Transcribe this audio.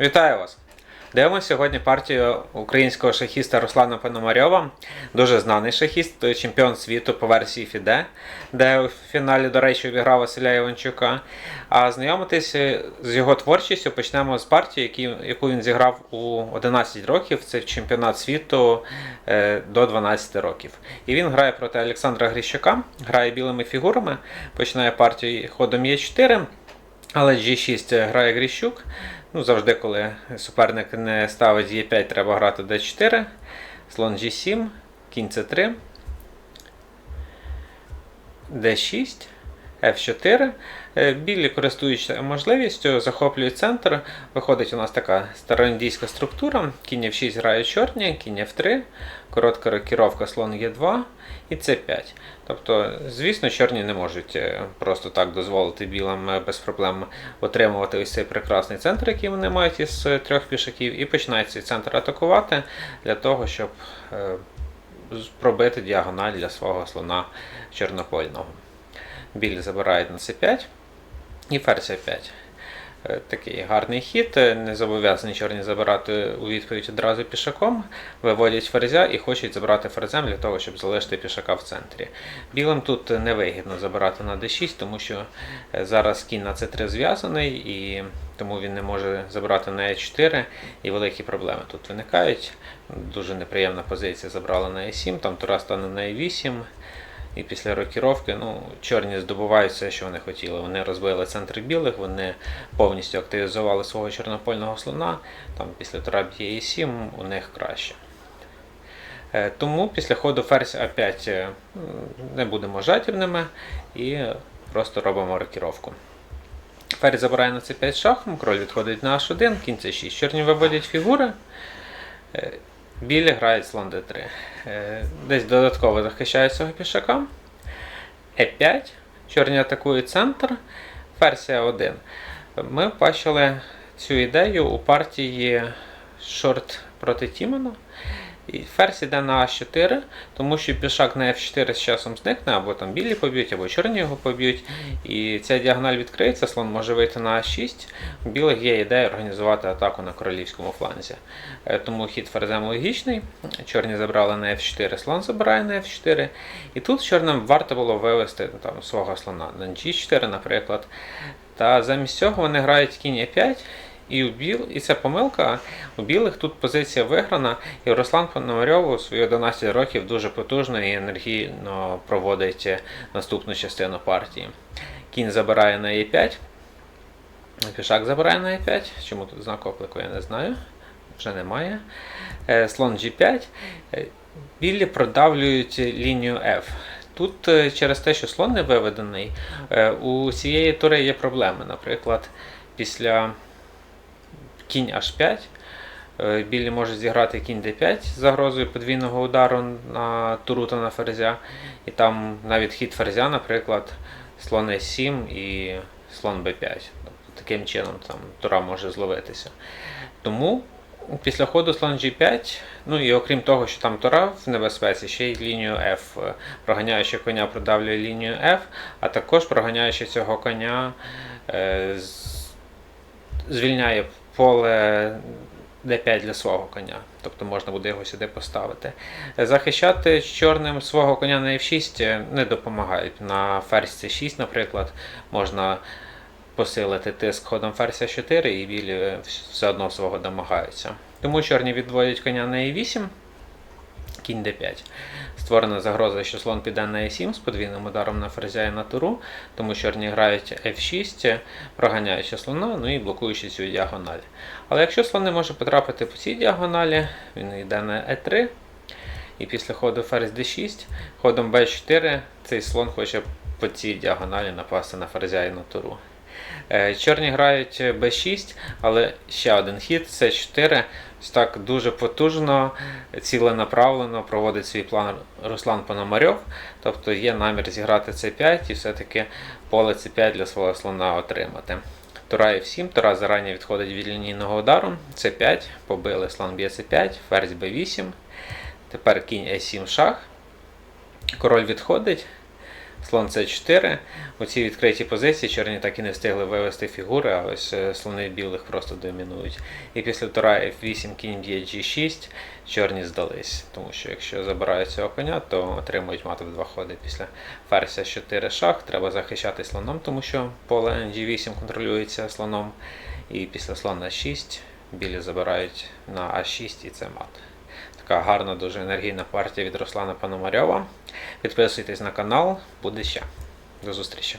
Вітаю вас! Дивимося сьогодні партію українського шахіста Руслана Пономарьова. Дуже знаний шахіст, чемпіон світу по версії Фіде, де у фіналі, до речі, обіграв Василя Іванчука. А знайомитися з його творчістю почнемо з партії, яку він зіграв у 11 років. Це чемпіонат світу е, до 12 років. І він грає проти Олександра Грищука, грає білими фігурами, починає партію ходом Е4. Але G6 грає Гріщук. Ну, завжди, коли суперник не ставить Е5, треба грати D4. Слон G7, кінь C3, D6, F4. Е, Білі, користуючись можливістю, захоплюють центр. Виходить у нас така староіндійська структура. Кінь F6 грає чорні, кінь F3, коротка рокіровка слон Е2 і С5. Тобто, звісно, чорні не можуть е, просто так дозволити білим е, без проблем отримувати ось цей прекрасний центр, який вони мають із трьох пішаків, і починають цей центр атакувати для того, щоб пробити діагональ для свого слона чорнопольного. Білі забирають на С5 і ферзь 5 Такий гарний хід. Е, Не зобов'язані чорні забирати у відповідь одразу пішаком, виводять ферзя і хочуть забрати ферзем для того, щоб залишити пішака в центрі. Білим тут невигідно забирати на d6, тому що е, зараз кінь на c3 зв'язаний, і тому він не може забрати на e4, і великі проблеми тут виникають. Дуже неприємна позиція забрала на e7, там тура стане на e8. І після рокіровки ну, чорні здобувають все, що вони хотіли. Вони розбили центр білих, вони повністю активізували свого чорнопольного слона. Там після тура б'є і 7 у них краще. Е, Тому після ходу ферзь А5 е, не будемо жадібними і просто робимо рокіровку. Ферзь забирає на c5 шахом, король відходить на h1, кінь c6. Чорні виводять фігури. Е, Білі грають слон d3. Е, Десь додатково захищає цього пішака. Е5. Чорні атакують центр. Ферсія 1. Ми бачили цю ідею у партії Шорт проти Тімона. І ферзь іде на А4, тому що пішак на F4 з часом зникне, або там білі поб'ють, або чорні його поб'ють. І ця діагональ відкриється, слон може вийти на А6. У білих є ідея організувати атаку на королівському фланзі. Е, Тому хід ферзем логічний. Чорні забрали на F4, слон забирає на F4. І тут чорним варто було вивести ну, там, свого слона на G4, наприклад. Та замість цього вони грають кінь E5. І у біл, і це помилка. У білих тут позиція виграна, і Руслан Пономарьов у свої 11 років дуже потужно і енергійно проводить наступну частину партії. Кінь забирає на Е5. Пішак забирає на Е5. Чому тут знак оклику, я не знаю. Вже немає. Е, Слон G5. Е, Білі продавлюють лінію F. Тут е, через те, що слон не виведений, у цієї тури є проблеми. Наприклад, після кінь H5. е, Білі можуть зіграти кінь D5 з загрозою подвійного удару на туру та на ферзя. І там навіть хід ферзя, наприклад, слон E7 і слон B5. Тобто, таким чином там тура може зловитися. Тому після ходу слон G5, ну і окрім того, що там тура в небезпеці, ще й лінію F. Проганяючи коня продавлює лінію F, а також проганяючи цього коня. е, з- звільняє поле d5 для свого коня. Тобто можна буде його сюди поставити. Захищати чорним свого коня на f6 не допомагають. На ферзь c6, наприклад, можна посилити тиск ходом ферзь 4 і білі все одно свого домагаються. Тому чорні відводять коня на e8, кінь d5. Створена загроза, що слон піде на e7 з подвійним ударом на ферзя і на туру, тому чорні грають f6, проганяючи слона, ну і блокуючи цю діагональ. Але якщо слон не може потрапити по цій діагоналі, він йде на e3, і після ходу ферзь d6, ходом b4 цей слон хоче по цій діагоналі напасти на ферзя і на туру. Е, Чорні грають b6, але ще один хід c4. Так дуже потужно, ціленаправлено проводить свій план Руслан Пономарьов. Тобто є намір зіграти c5 і все-таки поле c5 для свого слона отримати. Тура F7, Тура зарані відходить від лінійного удару. c5, побили слон б'є c5, ферзь b8. Тепер кінь e7 шах. Король відходить. Слон С4. У цій відкритій позиції чорні так і не встигли вивести фігури, а ось е, слони білих просто домінують. І після тура F8 кінь б'є G6, чорні здались. Тому що якщо забирають цього коня, то отримують мати в два ходи. Після ферзя 4 шах, треба захищати слоном, тому що поле G8 контролюється слоном. І після слона 6 білі забирають на А6 і це мат. Така гарна, дуже енергійна партія від Руслана Пономарьова. Підписуйтесь на канал, буде ще. До зустрічі!